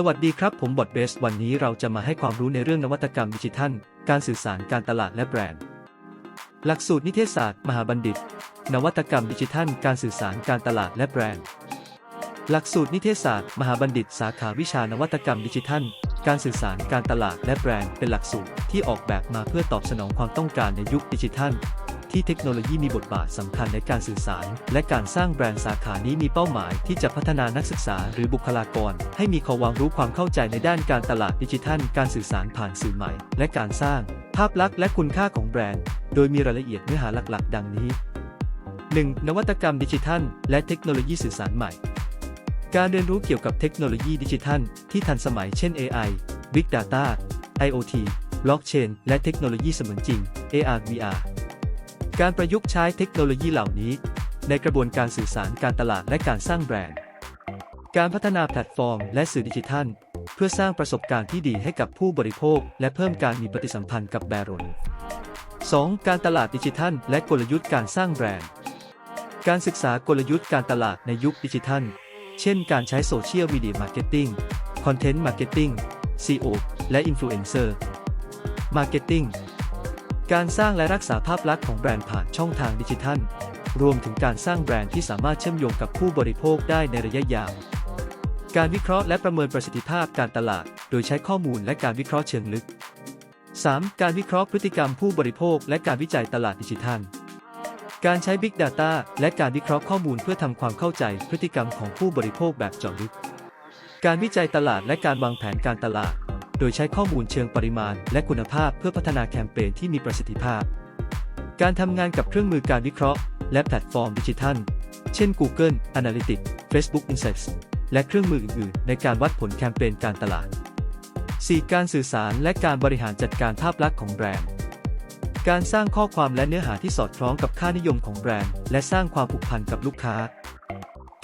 สวัสดีครับ ผมบอดเบส วันนี้เราจะมาให้ความรู้ในเรื่องนวัตกรรมดิจิทัล การสื่อสารการตลาดและแบรนด์ หลักสูตรนิเทศศาสตร์ มหาบัณฑิต นวัตกรรมดิจิทัล การสื่อสารการตลาดและแบรนด์ หลักสูตรนิเทศศาสตร์ มหาบัณฑิต สาขาวิชานวัตกรรมดิจิทัล การสื่อสารการตลาดและแบรนด์ เป็นหลักสูตรที่ออกแบบมาเพื่อตอบสนองความต้องการในยุคดิจิทัล ที่เทคโนโลยีมีบทบาทสำคัญในการสื่อสาร และการสร้างแบรนด์สาขานี้มีเป้าหมายที่จะพัฒนานักศึกษาหรือบุคลากร ให้มีความรู้ความเข้าใจในด้านการตลาดดิจิทัล การสื่อสารผ่านสื่อใหม่ และการสร้าง ภาพลักษณ์และคุณค่าของแบรนด์ โดยมีรายละเอียดเนื้อหาหลักๆ ดังนี้ 1. นวัตกรรมดิจิทัล และเทคโนโลยีสื่อสารใหม่ การเรียนรู้เกี่ยวกับเทคโนโลยีดิจิทัล ที่ทันสมัยเช่น AI Big Data IoT Blockchain และเทคโนโลยีเสมือนจริง AR VR การประยุกต์ใช้เทคโนโลยีเหล่านี้ ในกระบวนการสื่อสารการตลาดและการสร้างแบรนด์ การพัฒนาแพลตฟอร์ม และสื่อดิจิทัล เพื่อสร้างประสบการณ์ที่ดีให้กับผู้บริโภค และเพิ่มการมีปฏิสัมพันธ์กับแบรนด์ 2. การตลาดดิจิทัล และกลยุทธ์การสร้างแบรนด์ การศึกษากลยุทธ์การตลาดในยุคดิจิทัล เช่น การใช้โซเชียลมีเดียมาร์เก็ตติ้ง คอนเทนต์มาร์เก็ตติ้ง SEO และอินฟลูเอนเซอร์มาร์เก็ตติ้ง การสร้างและรักษาภาพลักษณ์ของแบรนด์ผ่านช่องทางดิจิทัล รวมถึงการสร้างแบรนด์ที่สามารถเชื่อมโยงกับผู้บริโภคได้ในระยะยาว การวิเคราะห์และประเมินประสิทธิภาพการตลาด โดยใช้ข้อมูลและการวิเคราะห์เชิงลึก 3. การวิเคราะห์พฤติกรรมผู้บริโภค และการวิจัยตลาดดิจิทัล การใช้ Big Data และการวิเคราะห์ข้อมูลเพื่อทำความเข้าใจพฤติกรรมของผู้บริโภคแบบเจาะลึก การวิจัยตลาดและการวางแผนการตลาด โดยใช้ข้อมูลเชิงปริมาณ และคุณภาพเพื่อพัฒนาแคมเปญที่มีประสิทธิภาพ การทำงานกับเครื่องมือการวิเคราะห์ และแพลตฟอร์มดิจิทัล เช่น Google Analytics Facebook Insights และเครื่องมืออื่นๆ ในการวัดผลแคมเปญการตลาด 4. การสื่อสารและการบริหารจัดการภาพลักษณ์ของแบรนด์ การสร้างข้อความและเนื้อหาที่สอดคล้องกับค่านิยมของแบรนด์ และสร้างความผูกพันกับลูกค้า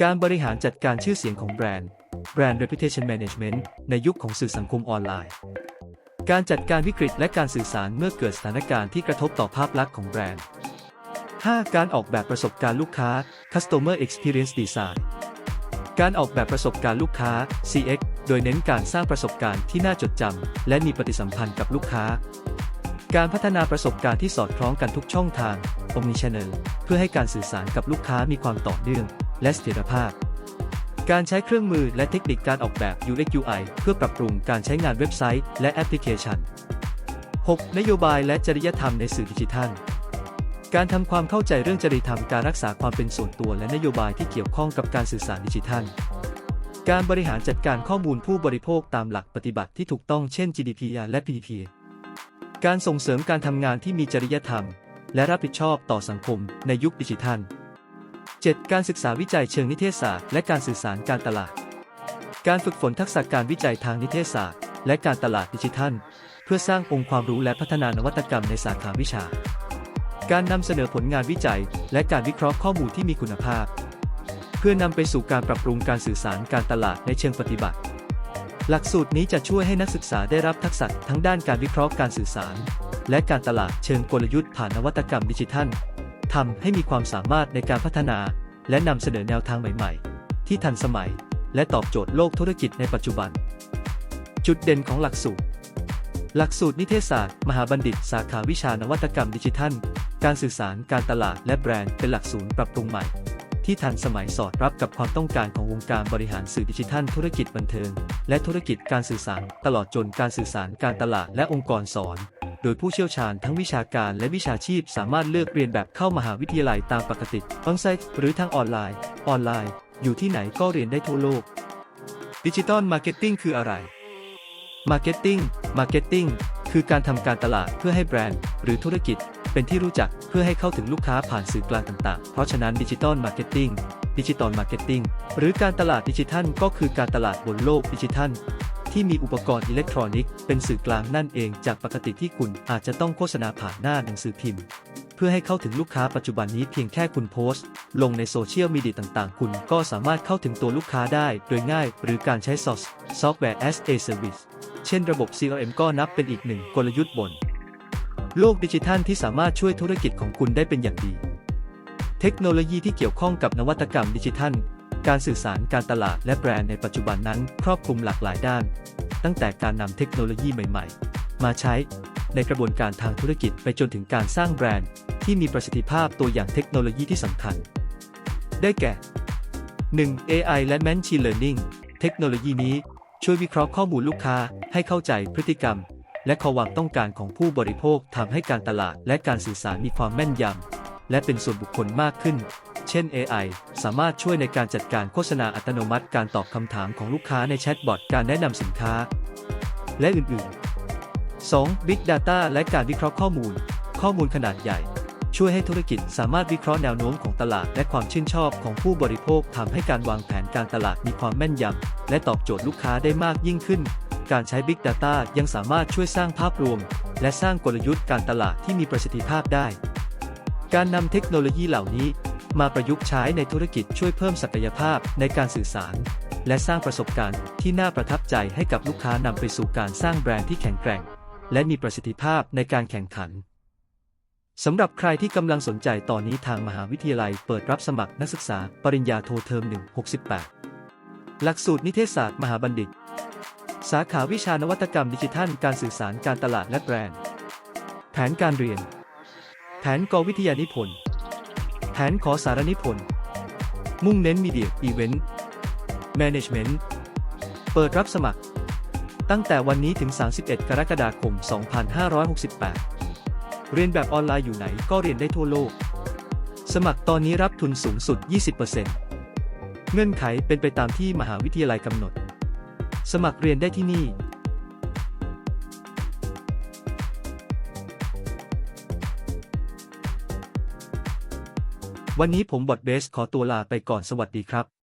การบริหารจัดการชื่อเสียงของแบรนด์ Brand Reputation Management ในยุคของสื่อสังคมออนไลน์ การจัดการวิกฤตและการสื่อสารเมื่อเกิดสถานการณ์ที่กระทบต่อภาพลักษณ์ของแบรนด์ 5. การออกแบบประสบการณ์ลูกค้า Customer Experience Design การออกแบบประสบการณ์ลูกค้า CX โดยเน้นการสร้างประสบการณ์ที่น่าจดจำและมีปฏิสัมพันธ์กับลูกค้า การพัฒนาประสบการณ์ที่สอดคล้องกันทุกช่องทาง Omnichannel เพื่อให้การสื่อสารกับลูกค้ามีความต่อเนื่อง และเสถียรภาพ การใช้เครื่องมือและเทคนิคการออกแบบ UX UI เพื่อปรับปรุงการใช้งานเว็บไซต์และแอปพลิเคชัน 6. นโยบายและจริยธรรมในสื่อดิจิทัล การทำความเข้าใจเรื่องจริยธรรมการรักษาความเป็นส่วนตัวและนโยบายที่เกี่ยวข้องกับการสื่อสารดิจิทัล การบริหารจัดการข้อมูลผู้บริโภคตามหลักปฏิบัติที่ถูกต้องเช่น GDPR และ PDPA การส่งเสริมการทำงานที่มีจริยธรรม และรับผิดชอบต่อสังคมในยุคดิจิทัล 7. การศึกษาวิจัยเชิงนิเทศศาสตร์ และการสื่อสารการตลาด การฝึกฝนทักษะการวิจัยทางนิเทศศาสตร์ และการตลาดดิจิทัล เพื่อสร้างองค์ความรู้และพัฒนานวัตกรรมในสาขาวิชา การนำเสนอผลงานวิจัย และการวิเคราะห์ข้อมูลที่มีคุณภาพ เพื่อนำไปสู่การปรับปรุงการสื่อสารการตลาดในเชิงปฏิบัติ หลักสูตรนี้จะช่วยให้นักศึกษาได้รับทักษะทั้งด้านการวิเคราะห์การสื่อสาร และการตลาดเชิงกลยุทธ์ผ่านนวัตกรรมดิจิทัล ทำให้มีความสามารถในการพัฒนา และนำเสนอแนวทางใหม่ ๆ ที่ทันสมัย และตอบโจทย์โลกธุรกิจในปัจจุบัน จุดเด่นของหลักสูตร หลักสูตรนิเทศศาสตร์ มหาบัณฑิต สาขาวิชานวัตกรรมดิจิทัล การสื่อสารการตลาดและแบรนด์เป็นหลักสูตรปรับปรุงใหม่ ที่ทันสมัยสอดรับกับความต้องการของวงการบริหารสื่อดิจิทัล ธุรกิจบันเทิง และธุรกิจการสื่อสาร ตลอดจนการสื่อสารการตลาดและองค์กรสอน โดยผู้เชี่ยวชาญทั้งวิชาการและวิชาชีพสามารถเลือกเรียนแบบเข้ามหาวิทยาลัยตามปกติออนไซต์หรือทางออนไลน์ ออนไลน์ อยู่ที่ไหนก็เรียนได้ทั่วโลกดิจิตอลมาร์เก็ตติ้งคืออะไรมาร์เก็ตติ้งมาร์เก็ตติ้งคือการทำการตลาดเพื่อให้แบรนด์ หรือธุรกิจ เป็นที่รู้จักเพื่อให้เข้าถึงลูกค้าผ่านสื่อกลางต่างๆ เพราะฉะนั้นดิจิตอลมาร์เก็ตติ้งดิจิตอลมาร์เก็ตติ้งหรือการตลาดดิจิทัลก็คือการตลาดบนโลกดิจิทัล ที่มีอุปกรณ์อิเล็กทรอนิกส์เป็นสื่อกลางนั่นเองจากปกติที่คุณอาจจะต้องโฆษณาผ่านหน้าหนังสือพิมพ์ เพื่อให้เข้าถึงลูกค้าปัจจุบันนี้เพียงแค่คุณโพสต์ ลงในโซเชียลมีเดียต่างๆ คุณก็สามารถเข้าถึงตัวลูกค้าได้โดยง่าย หรือการใช้ SaaS Software as a Service เช่นระบบ CRM ก็นับเป็นอีกหนึ่งกลยุทธ์บน โลกดิจิทัลที่สามารถช่วยธุรกิจของคุณได้เป็นอย่างดี เทคโนโลยีที่เกี่ยวข้องกับนวัตกรรมดิจิทัล การสื่อสารการตลาดและแบรนด์ในปัจจุบันนั้นครอบคลุมหลากหลายด้าน ตั้งแต่การนำเทคโนโลยีใหม่ๆ มาใช้ในกระบวนการทางธุรกิจไปจนถึงการสร้างแบรนด์ที่มีประสิทธิภาพตัวอย่างเทคโนโลยีที่สำคัญ ได้แก่ 1. AI และ Machine Learning เทคโนโลยีนี้ช่วยวิเคราะห์ข้อมูลลูกค้าให้เข้าใจพฤติกรรม และความต้องการของผู้บริโภคทำให้การตลาดและการสื่อสารมีความแม่นยำและเป็นส่วนบุคคลมากขึ้น ช่น AI สามารถช่วยในการจัดการโฆษณาอัตโนมัติการตอบคำถามของลูกค้าในแชทบอทการแนะนำสินค้า และอื่นๆ 2. Big Data และการวิเคราะห์ข้อมูล ข้อมูลขนาดใหญ่ ช่วยให้ธุรกิจสามารถวิเคราะห์แนวโน้มของตลาดและความชื่นชอบของผู้บริโภคทำให้การวางแผนการตลาดมีความแม่นยำและตอบโจทย์ลูกค้าได้มากยิ่งขึ้น การใช้ Big Data ยังสามารถช่วยสร้างภาพรวม และสร้างกลยุทธ์การตลาดที่มีประสิทธิภาพได้ การนำเทคโนโลยีเหล่านี้ มาประยุกต์ใช้ในธุรกิจช่วยเพิ่มศักยภาพในการสื่อสาร และสร้างประสบการณ์ที่น่าประทับใจให้กับลูกค้านำไปสู่การสร้างแบรนด์ที่แข็งแกร่ง และมีประสิทธิภาพในการแข่งขันสำหรับใครที่กำลังสนใจตอนนี้ทางมหาวิทยาลัยเปิดรับสมัครนักศึกษาปริญญาโทเทอม 1 68 หลักสูตรนิเทศศาสตร์มหาบัณฑิต สาขาวิชานวัตกรรมดิจิทัล การสื่อสารการตลาดและแบรนด์ แผนการเรียน แผนกวิทยานิพนธ์ แผนขอสารนิพนธ์มุ่งเน้นมีเดียอีเวนต์แมネจเมนต์เปิดรับสมัคร ตั้งแต่วันนี้ถึง 31 กรกฎาคม 2568 เรียนแบบออนไลน์อยู่ไหนก็เรียนได้ทั่วโลก สมัครตอนนี้รับทุนสูงสุด 20%เงื่อนไขเป็นไปตามที่มหาวิทยาลัยกำหนด สมัครเรียนได้ที่นี่ วันนี้ผมบอดเบสขอตัวลาไปก่อนสวัสดีครับ